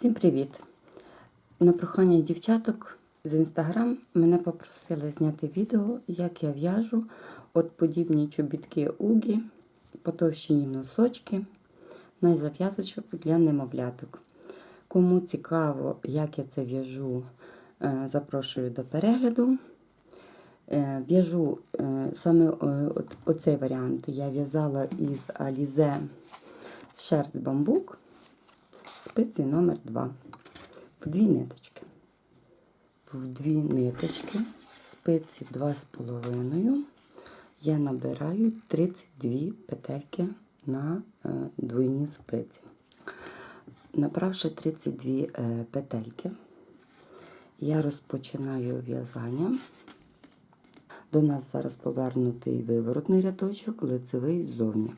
Всім привіт! На прохання дівчаток з інстаграм мене попросили зняти відео, як я в'яжу от подібні чобітки угі, потовщені носочки на зав'язочок для немовляток. Кому цікаво, як я це в'яжу, е, запрошую до перегляду. Е, В'яжу е, саме оцей варіант я в'язала із Alize шерсть бамбук спиці номер 2 в дві ниточки. В дві ниточки, спиці 2,5 я набираю 32 петельки на е, двойні спиці. Набравши 32 е, петельки, я розпочинаю в'язання. До нас зараз повернутий виворотний рядочок, лицевий ззовні.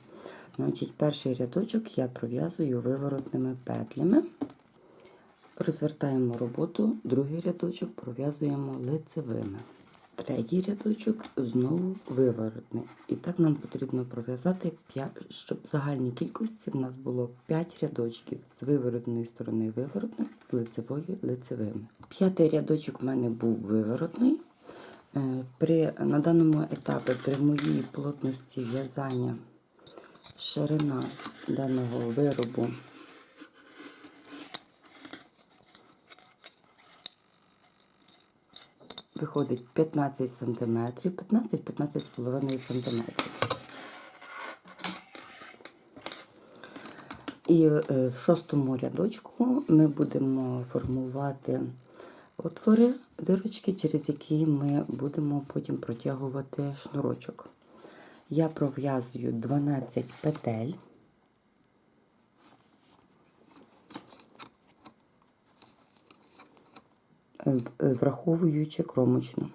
Значить, перший рядочок я пров'язую виворотними петлями. Розвертаємо роботу, другий рядочок пров'язуємо лицевими. Третій рядочок знову виворотний. І так нам потрібно пров'язати, 5, щоб в загальній кількості в нас було 5 рядочків з виворотної сторони виворотних, з лицевої лицевими. П'ятий рядочок в мене був виворотний. Е, При, на даному етапі при моїй плотності в'язання ширина даного виробу виходить 15 см, 15-15,5 см. І е, в шостому рядочку ми будемо формувати отвори, дирочки, через які ми будемо потім протягувати шнурочок. Я пров'язую 12 петель. враховуючи кромочну.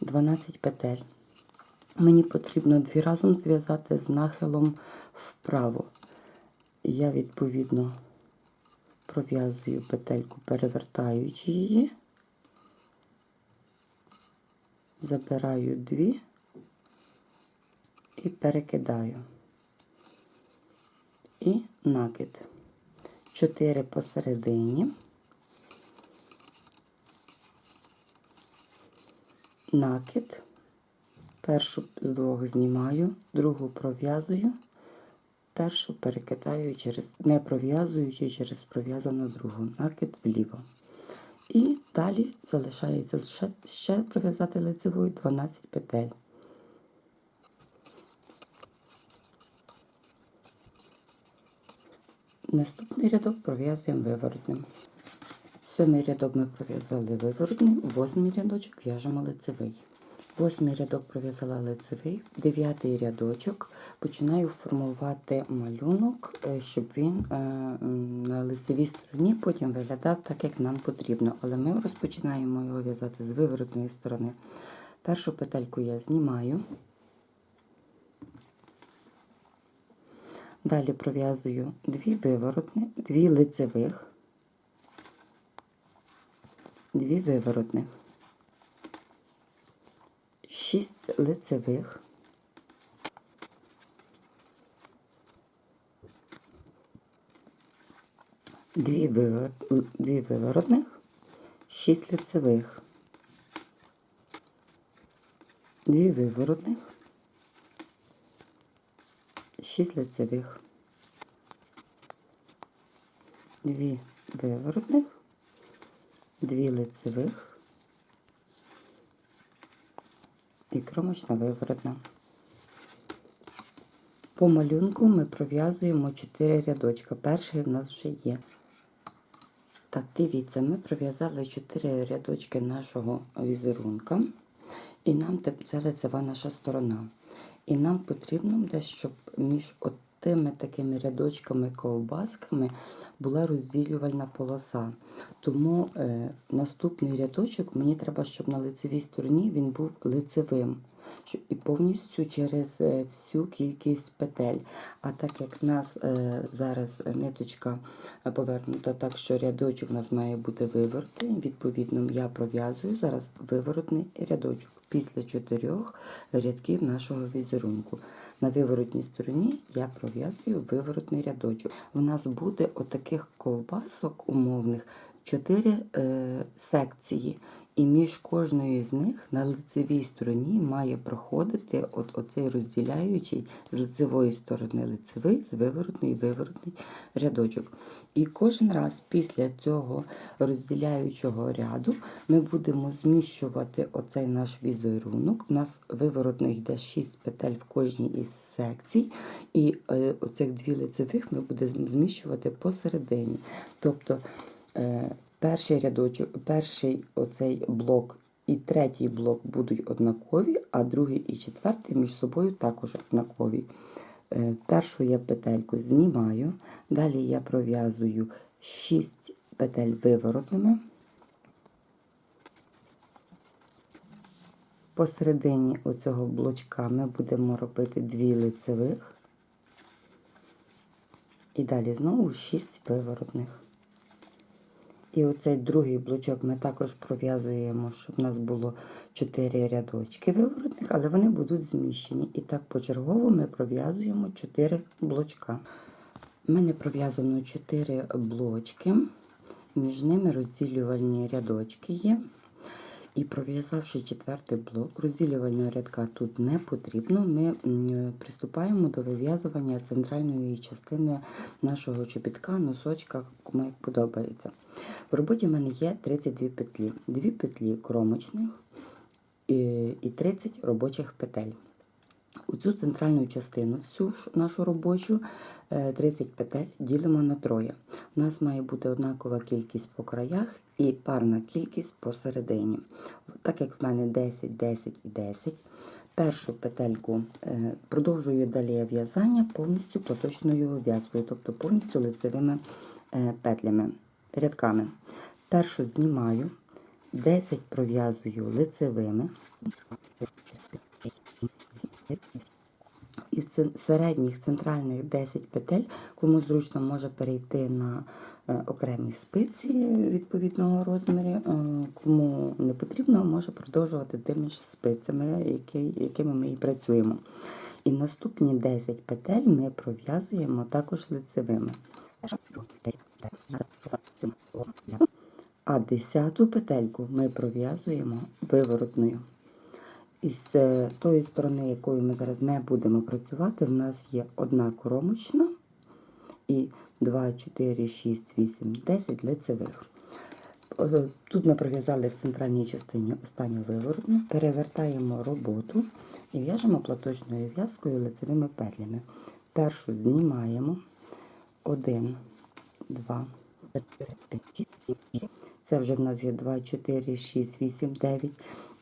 Дванадцять петель. Мені потрібно дві разом зв'язати з нахилом вправо. Я відповідно пров'язую петельку, перевертаючи її, забираю дві і перекидаю. І накид. Чотири посередині. Накид. Першу з двох знімаю, другу пров'язую, першу перекидаю через, не пров'язуючи через пров'язану другу, накид вліво. І далі залишається ще, ще пров'язати лицевою 12 петель. Наступний рядок пров'язуємо виворотним. Сьомий рядок ми пров'язали виворотний, восьмий рядочок в'яжемо лицевий. Восьмий рядок пров'язала лицевий, дев'ятий рядочок починаю формувати малюнок, е, щоб він е, на лицевій стороні потім виглядав так, як нам потрібно. Але ми розпочинаємо його в'язати з виворотної сторони. Першу петельку я знімаю. Далі пров'язую дві виворотні, дві лицевих, дві виворотних, шість лицевих, дві, вивор... дві виворотних, шість лицевих, дві виворотних, шість лицевих, дві виворотних, дві лицевих і виворотна. По малюнку ми пров'язуємо 4 рядочка. Перший в нас вже є. Так, дивіться, ми пров'язали 4 рядочки нашого візерунка. І нам це лицева наша сторона. І нам потрібно буде, щоб між от тими такими рядочками ковбасками була розділювальна полоса. Тому е, наступний рядочок мені треба, щоб на лицевій стороні він був лицевим. І повністю через е, всю кількість петель. А так як в нас е, зараз ниточка повернута так, що рядочок у нас має бути виворотний, відповідно, я пров'язую зараз виворотний рядочок після чотирьох рядків нашого візерунку. На виворотній стороні я пров'язую виворотний рядочок. У нас буде отаких ковбасок умовних чотири е, секції. І між кожною з них на лицевій стороні має проходити от оцей розділяючий з лицевої сторони лицевий, з виворотний виворотний рядочок. І кожен раз після цього розділяючого ряду ми будемо зміщувати оцей наш візерунок. У нас виворотних йде 6 петель в кожній із секцій, і е, оцих дві лицевих ми будемо зміщувати посередині. Тобто е, перший рядочок, перший оцей блок і третій блок будуть однакові, а другий і четвертий між собою також однакові. Е, Першу я петельку знімаю, далі я пров'язую 6 петель виворотними. Посередині оцього блочка ми будемо робити дві лицевих. І далі знову 6 виворотних. І оцей другий блочок ми також пров'язуємо, щоб у нас було 4 рядочки виворотних, але вони будуть зміщені. І так почергово ми пров'язуємо 4 блочка. У мене пров'язано 4 блочки, між ними розділювальні рядочки є. І пров'язавши четвертий блок, розділювального рядка тут не потрібно. Ми приступаємо до вив'язування центральної частини нашого чобітка, носочка, кому як подобається. В роботі в мене є 32 петлі, 2 петлі кромочних і і 30 робочих петель. У цю центральну частину, всю нашу робочу, е, 30 петель ділимо на троє. У нас має бути однакова кількість по краях і парна кількість посередині. Так як в мене 10, 10 і 10, першу петельку е, продовжую далі в'язання повністю поточною в'язкою, тобто повністю лицевими е, петлями, рядками. Першу знімаю, 10 пров'язую лицевими. Із середніх центральних 10 петель, кому зручно може перейти на е, окремі спиці відповідного розміру, е, кому не потрібно, може продовжувати тими ж спицями, якими ми і працюємо. І наступні 10 петель ми пров'язуємо також лицевими. А десяту петельку ми пров'язуємо виворотною. Із е, тої сторони, якою ми зараз не будемо працювати, в нас є одна кромочна і 2, 4, 6, 8, 10 лицевих. Е, Тут ми пров'язали в центральній частині останню виворотну, перевертаємо роботу і в'яжемо платочною в'язкою лицевими петлями. Першу знімаємо 1, 2, 3, 5, 6, 7, 8. Це вже в нас є 2, 4, 6, 8, 9.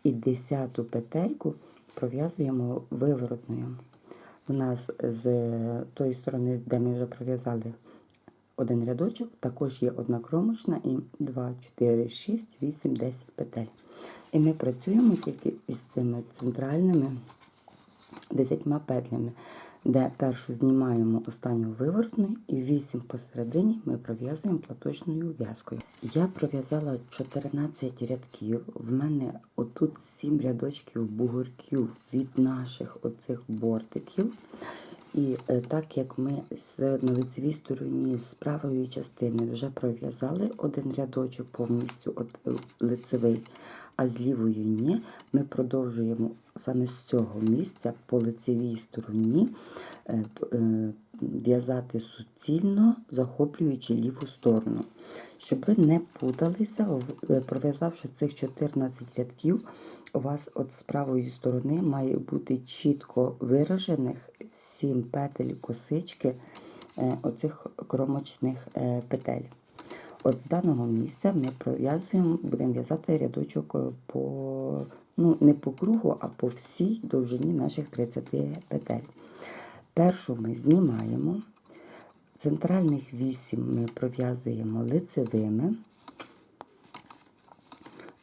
І десяту петельку пров'язуємо виворотною. У нас з тої сторони, де ми вже пров'язали один рядочок, також є одна кромочна і 2, 4, 6, 8, 10 петель. І ми працюємо тільки із цими центральними 10 петлями, де першу знімаємо останню виворотну і 8 посередині ми пров'язуємо платочною в'язкою. Я пров'язала 14 рядків. В мене отут 7 рядочків бугорків від наших оцих бортиків. І е, так як ми на лицевій стороні з правої частини вже пров'язали один рядочок повністю от е, лицевий, а з лівої ні, ми продовжуємо саме з цього місця по лицевій стороні е, в'язати суцільно, захоплюючи ліву сторону. Щоб ви не путалися, пров'язавши цих 14 рядків, у вас от з правої сторони має бути чітко виражених 7 петель косички е, оцих кромочних е, петель. От з даного місця ми пров'язуємо, будемо в'язати рядочок е, по, ну, не по кругу, а по всій довжині наших 30 петель. Першу ми знімаємо, центральних 8 ми пров'язуємо лицевими,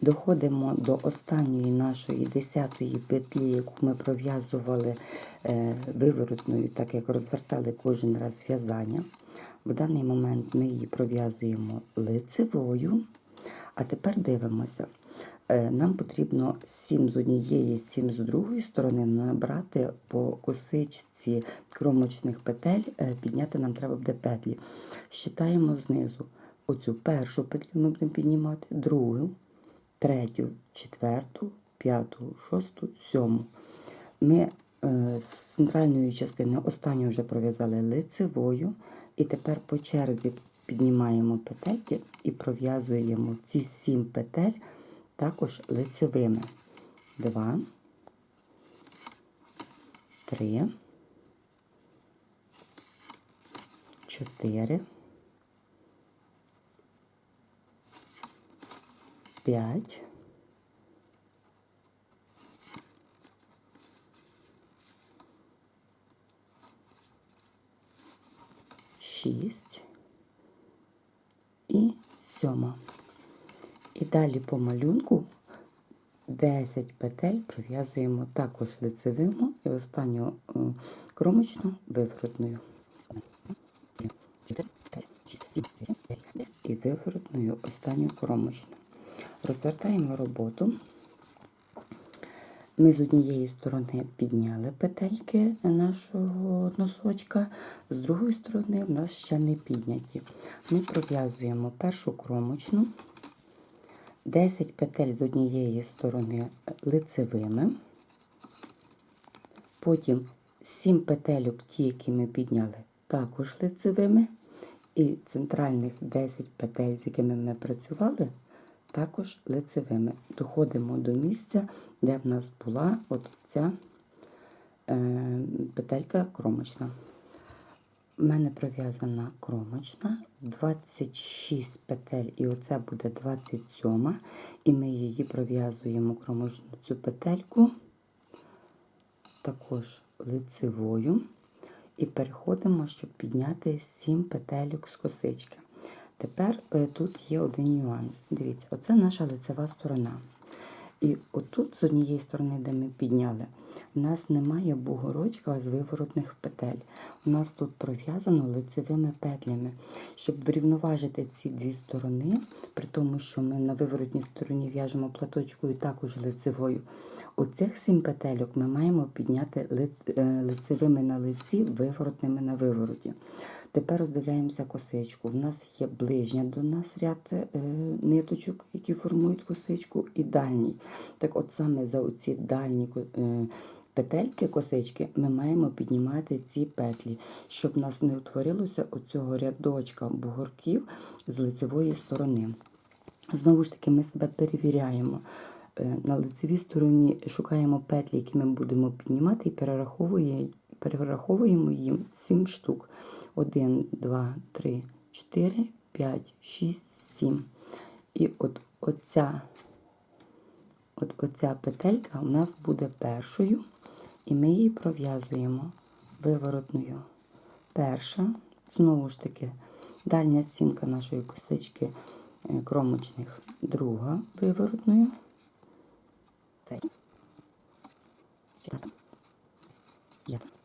Доходимо до останньої нашої десятої петлі, яку ми пров'язували е, виворотною, так як розвертали кожен раз в'язання. В даний момент ми її пров'язуємо лицевою. А тепер дивимося. Е, Нам потрібно 7 з однієї, 7 з другої сторони набрати по косичці кромочних петель, е, підняти нам треба буде петлі. Щитаємо знизу. Оцю першу петлю ми будемо піднімати, другу, третю, четверту, п'яту, шосту, сьому. Ми е, з центральної частини останню вже пров'язали лицевою, і тепер по черзі піднімаємо петельки і пров'язуємо ці сім петель також лицевими. Два, три, чотири, п'ять. Шість і сьома. І далі по малюнку 10 петель пров'язуємо також лицевими і останню е, кромочну виворотною. І виворотною останню кромочну. Розвертаємо роботу. Ми з однієї сторони підняли петельки нашого носочка, з другої сторони в нас ще не підняті. Ми пров'язуємо першу кромочну, 10 петель з однієї сторони лицевими, потім 7 петельок, ті, які ми підняли, також лицевими, і центральних 10 петель, з якими ми працювали, також лицевими. Доходимо до місця, де в нас була от ця е, петелька кромочна. У мене пров'язана кромочна, 26 петель, і оце буде 27. І ми її пров'язуємо кромочну цю петельку, також лицевою. І переходимо, щоб підняти 7 петельок з косички. Тепер е, тут є один нюанс. Дивіться, оце наша лицева сторона. І отут, з однієї сторони, де ми підняли, у нас немає бугорочка з виворотних петель. У нас тут пров'язано лицевими петлями. Щоб врівноважити ці дві сторони, при тому, що ми на виворотній стороні в'яжемо платочкою також лицевою. Оцих сім петельок ми маємо підняти е, лицевими на лиці, виворотними на вивороті. Тепер роздивляємося косичку. У нас є ближня до нас ряд е, ниточок, які формують косичку, і дальній. Так от саме за оці дальні е, петельки косички ми маємо піднімати ці петлі, щоб у нас не утворилося оцього рядочка бугорків з лицевої сторони. Знову ж таки, ми себе перевіряємо. Е, На лицевій стороні шукаємо петлі, які ми будемо піднімати, і перераховує- перераховуємо їм 7 штук. 1, 2, 3, 4, 5, 6, 7. І от оця, от оця петелька у нас буде першою, і ми її пров'язуємо виворотною. Перша, знову ж таки, дальня стінка нашої косички е, кромочних, друга виворотною. Четверта. П'ята.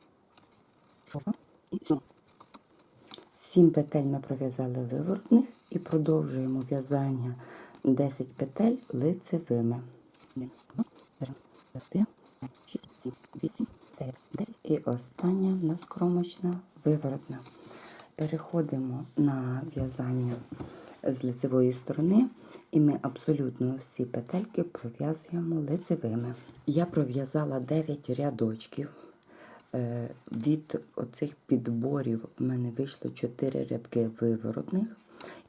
Шоста. І сьома. Сім петель ми пров'язали виворотних і продовжуємо в'язання 10 петель лицевими. І остання в нас кромочна виворотна. Переходимо на в'язання з лицевої сторони, і ми абсолютно всі петельки пров'язуємо лицевими. Я пров'язала 9 рядочків. Е, Від оцих підборів в мене вийшло 4 рядки виворотних,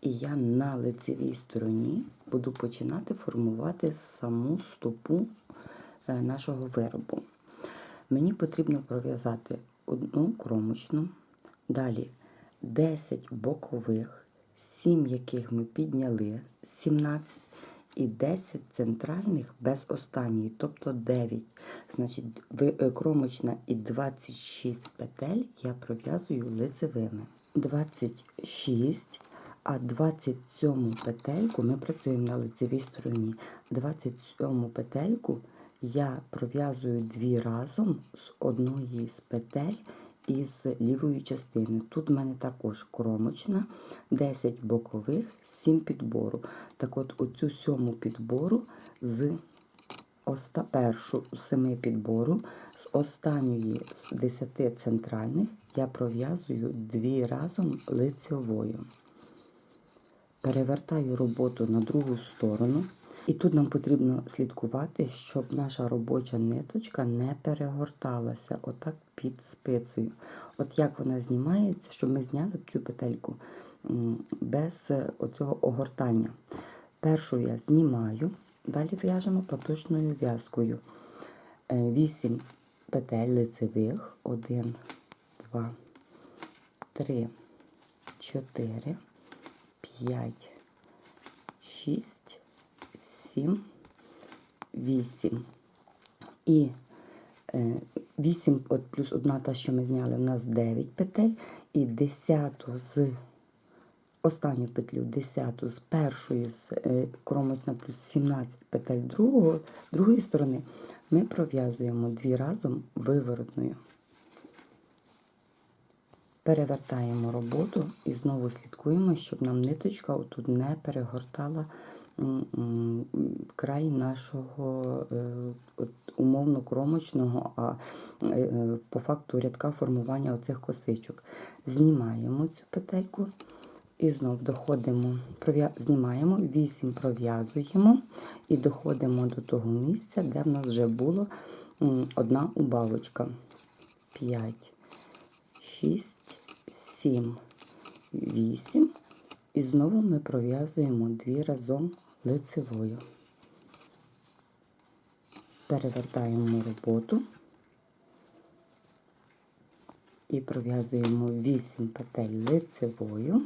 і я на лицевій стороні буду починати формувати саму стопу е, нашого виробу. Мені потрібно пров'язати одну кромочну, далі 10 бокових, 7 яких ми підняли, 17 і 10 центральних без останньої, тобто 9. Значить, е, кромочна і 26 петель я пров'язую лицевими. 26, А 27 петельку ми працюємо на лицевій стороні. 27 петельку я пров'язую дві разом з одної з петель із лівої частини. Тут в мене також кромочна, 10 бокових, 7 підбору. Так от оцю сьому підбору з оста, першу семи підбору, з останньої з 10 центральних я пров'язую дві разом лицевою. Перевертаю роботу на другу сторону. І тут нам потрібно слідкувати, щоб наша робоча ниточка не перегорталася отак під спицею. От як вона знімається, щоб ми зняли цю петельку без е, оцього огортання. Першу я знімаю, далі в'яжемо поточною в'язкою. 8 петель лицевих, 1, 2, 3, 4, 5, 6, 7, 8. І 8 от плюс одна та, що ми зняли, у нас 9 петель. І 10 з останню петлю, 10 з першої з е, кромочна плюс 17 петель другого, другої сторони ми пров'язуємо дві разом виворотною. Перевертаємо роботу і знову слідкуємо, щоб нам ниточка отут не перегортала край нашого е, умовно кромочного, а е, е, по факту рядка формування оцих косичок. Знімаємо цю петельку і знов доходимо, знімаємо, 8 пров'язуємо і доходимо до того місця, де в нас вже була одна убавочка. 5, 6, 7, 8. І знову ми пров'язуємо дві разом лицевою. Перевертаємо роботу і пров'язуємо 8 петель лицевою.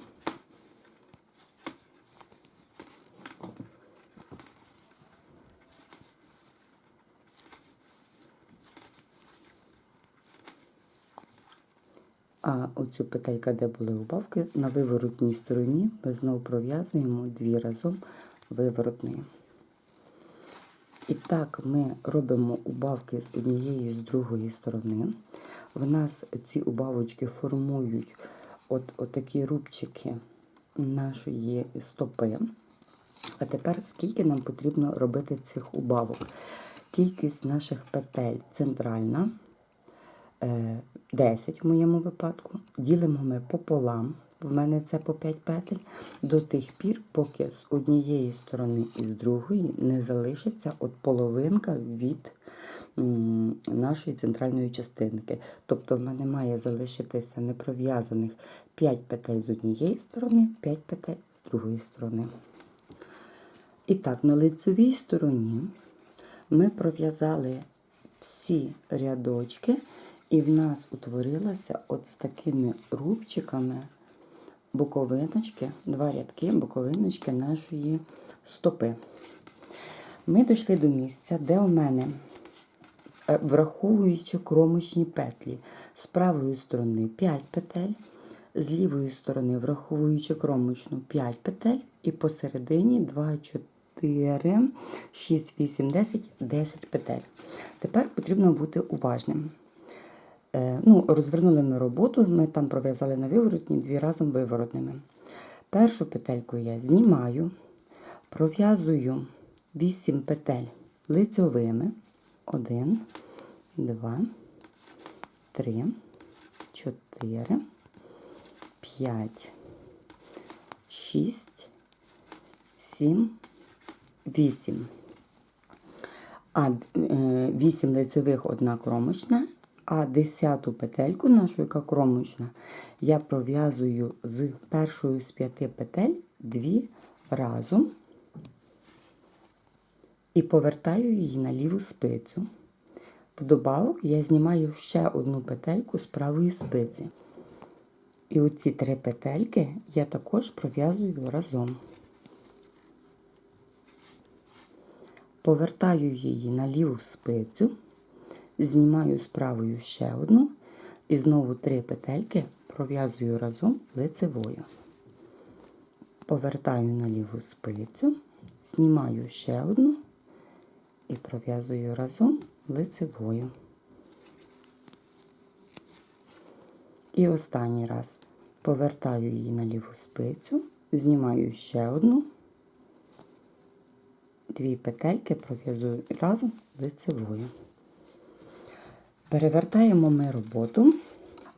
А оцю петелька, де були убавки, на виворотній стороні ми знову пров'язуємо дві разом виворотною. І так ми робимо убавки з однієї з другої сторони. В нас ці убавочки формують от, от такі рубчики нашої стопи. А тепер скільки нам потрібно робити цих убавок? Кількість наших петель центральна. е, 10 в моєму випадку. Ділимо ми пополам. В мене це по 5 петель до тих пір, поки з однієї сторони і з другої не залишиться от половинка від нашої центральної частинки. Тобто в мене має залишитися непров'язаних 5 петель з однієї сторони, 5 петель з другої сторони. І так, на лицевій стороні ми пров'язали всі рядочки, і в нас утворилося от з такими рубчиками боковиночки, два рядки боковиночки нашої стопи. Ми дійшли до місця, де у мене, е, враховуючи кромочні петлі, з правої сторони 5 петель, з лівої сторони, враховуючи кромочну 5 петель, і посередині 2, 4, 6, 8, 10, 10 петель. Тепер потрібно бути уважним. Е, ну, розвернули ми роботу, ми там пров'язали на виворотні дві разом виворотними. Першу петельку я знімаю, пров'язую 8 петель лицьовими. 1, 2, 3, 4, 5, 6, 7, 8. А 8 лицевих одна кромочна, а 10 петельку нашу, яка кромочна, я пров'язую з першою з п'яти петель дві разом і повертаю її на ліву спицю. Вдобавок я знімаю ще одну петельку з правої спиці. І оці три петельки я також пров'язую разом. Повертаю її на ліву спицю, знімаю з правою ще одну і знову три петельки пров'язую разом лицевою. повертаю на ліву спицю, знімаю ще одну і пров'язую разом лицевою. І останній раз повертаю її на ліву спицю, знімаю ще одну, дві петельки пров'язую разом лицевою. Перевертаємо ми роботу.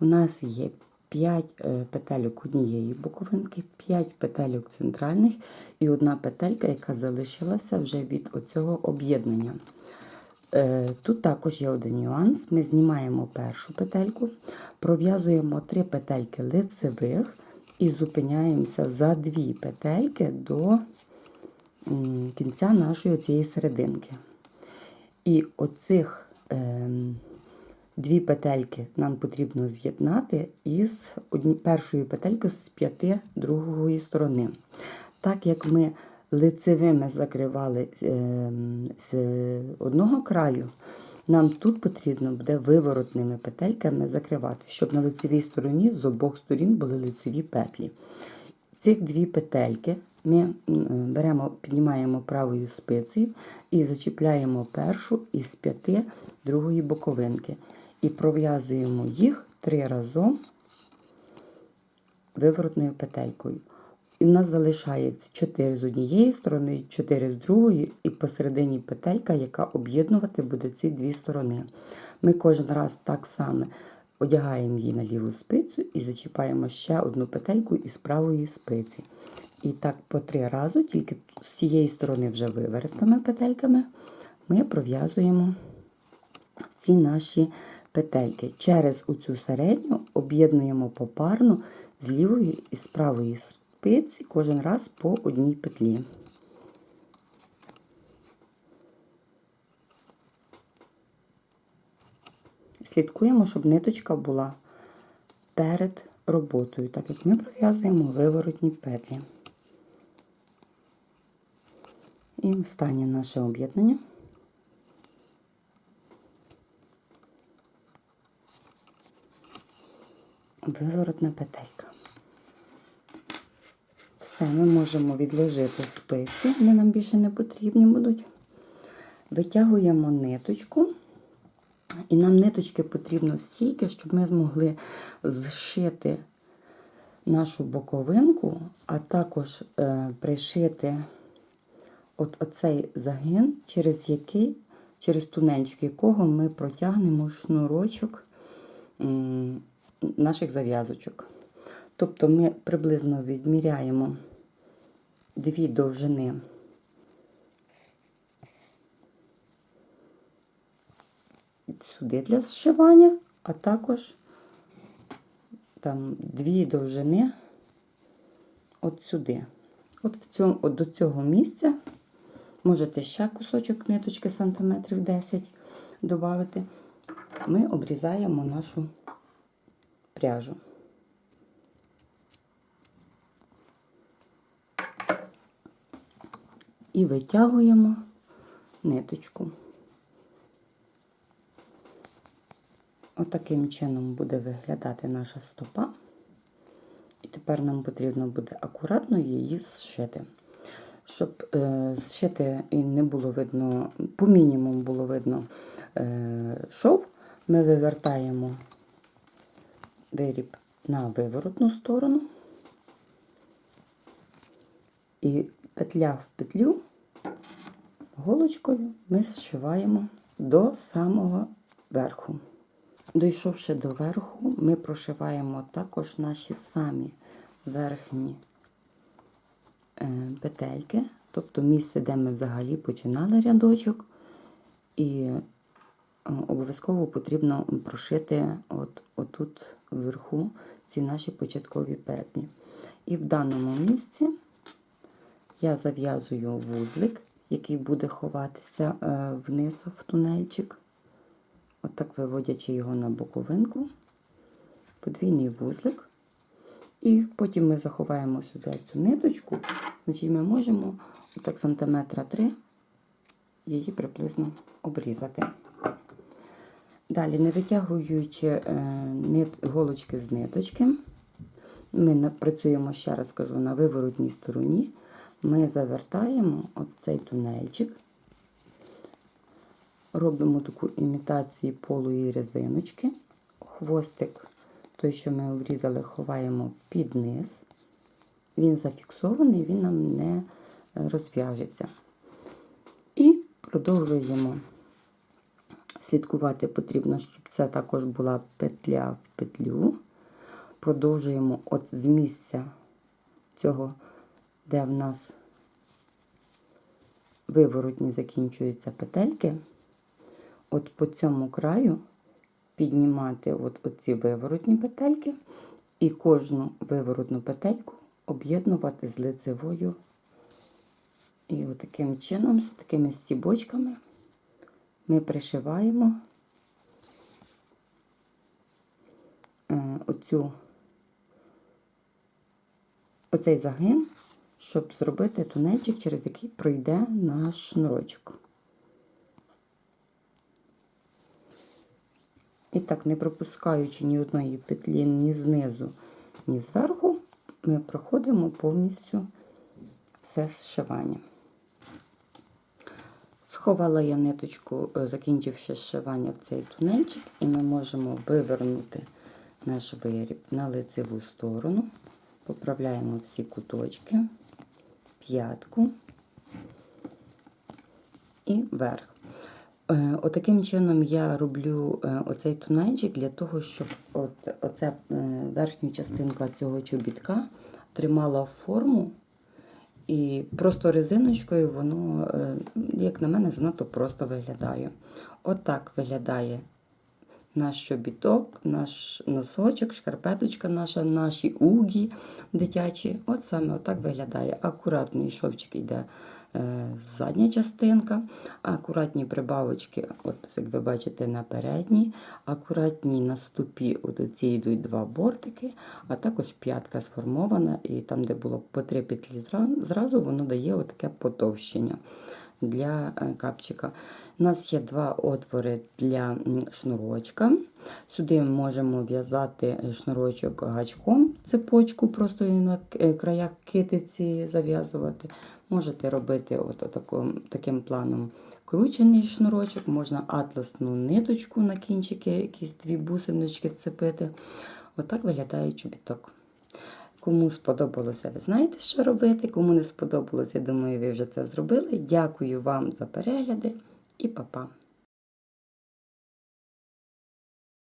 У нас є 5 петельок однієї боковинки, 5 петельок центральних і одна петелька, яка залишилася вже від оцього об'єднання. Е, Тут також є один нюанс. Ми знімаємо першу петельку, пров'язуємо 3 петельки лицевих і зупиняємося за 2 петельки до кінця нашої цієї серединки. І оцих ем, дві петельки нам потрібно з'єднати із першою петелькою з п'яти другої сторони. Так як ми лицевими закривали ем, з одного краю, нам тут потрібно буде виворотними петельками закривати, щоб на лицевій стороні з обох сторін були лицеві петлі. Цих дві петельки ми беремо, піднімаємо правою спицею і зачіпляємо першу із п'яти другої боковинки. І пров'язуємо їх три разом виворотною петелькою. І в нас залишається 4 з однієї сторони, 4 з другої, і посередині петелька, яка об'єднувати буде ці дві сторони. Ми кожен раз так само одягаємо її на ліву спицю і зачіпаємо ще одну петельку із правої спиці. І так по три рази, тільки з цієї сторони вже виворотними петельками, ми пров'язуємо всі наші петельки. Через оцю середню об'єднуємо попарно з лівої і з правої спиці кожен раз по одній петлі. Слідкуємо, щоб ниточка була перед роботою, так як ми пров'язуємо виворотні петлі. І останнє наше об'єднання. Виворотна петелька. Все, ми можемо відложити спиці, вони нам більше не потрібні будуть. Витягуємо ниточку. І нам ниточки потрібно стільки, щоб ми змогли зшити нашу боковинку, а також е, пришити от оцей загин, через який, через тунельчик якого ми протягнемо шнурочок наших зав'язочок. Тобто ми приблизно відміряємо дві довжини. Сюди для зшивання, а також там дві довжини от сюди. От, в цьому, от до цього місця можете ще кусочок ниточки сантиметрів 10 додати. Ми обрізаємо нашу пряжу. І витягуємо ниточку. Отаким чином буде виглядати наша стопа. І тепер нам потрібно буде акуратно її зшити. Щоб е, зшити і не було видно, по мінімуму було видно е, шов, ми вивертаємо виріб на виворотну сторону і петля в петлю голочкою ми зшиваємо до самого верху. Дійшовши до верху, ми прошиваємо також наші самі верхні е, петельки, тобто місце, де ми взагалі починали рядочок, і е, обов'язково потрібно прошити от, отут вверху ці наші початкові петлі. І в даному місці я зав'язую вузлик, який буде ховатися е, вниз в тунельчик. Отак виводячи його на боковинку, подвійний вузлик. І потім ми заховаємо сюди цю ниточку, значить ми можемо отак сантиметра 3 її приблизно обрізати. Далі, не витягуючи е, голочки з ниточки, Ми працюємо, ще раз кажу, на виворотній стороні. Ми завертаємо от цей тунельчик, робимо таку імітацію полої резиночки. Хвостик, той, що ми обрізали, ховаємо під низ. Він зафіксований, він нам не е, розв'яжеться. І продовжуємо слідкувати потрібно, щоб це також була петля в петлю. Продовжуємо от з місця цього, де в нас виворотні закінчуються петельки. От по цьому краю піднімати от оці виворотні петельки і кожну виворотну петельку об'єднувати з лицевою. І от таким чином, з такими стібочками, ми пришиваємо е, оцю, оцей загин, щоб зробити тунельчик, через який пройде наш шнурочок. І так, не пропускаючи ні одної петлі ні знизу, ні зверху, ми проходимо повністю все зшивання. Сховала я ниточку, е, закінчивши зшивання в цей тунельчик, і ми можемо вивернути наш виріб на лицеву сторону. Поправляємо всі куточки, п'ятку і верх. Е, Отаким чином я роблю е, оцей тунельчик для того, щоб от, оця верхню частинка цього чобітка тримала форму. І просто резиночкою воно, е, як на мене, занадто просто виглядає. Отак виглядає наш чобіток, наш носочок, шкарпеточка наша, наші угі дитячі. От саме отак виглядає. Акуратний шовчик йде задня частинка, акуратні прибавочки, от як ви бачите, на передній, акуратні на ступі, от оці йдуть два бортики, а також п'ятка сформована, і там, де було по три петлі зразу, воно дає отаке потовщення для е, капчика. У нас є два отвори для шнурочка. Сюди ми можемо в'язати е, шнурочок гачком, цепочку, просто на е, краях китиці зав'язувати. Можете робити от таким, таким планом кручений шнурочок, можна атласну ниточку на кінчики, якісь дві бусиночки вцепити. Отак виглядає чобіток. Кому сподобалося, ви знаєте, що робити. Кому не сподобалося, я думаю, ви вже це зробили. Дякую вам за перегляди і па-па.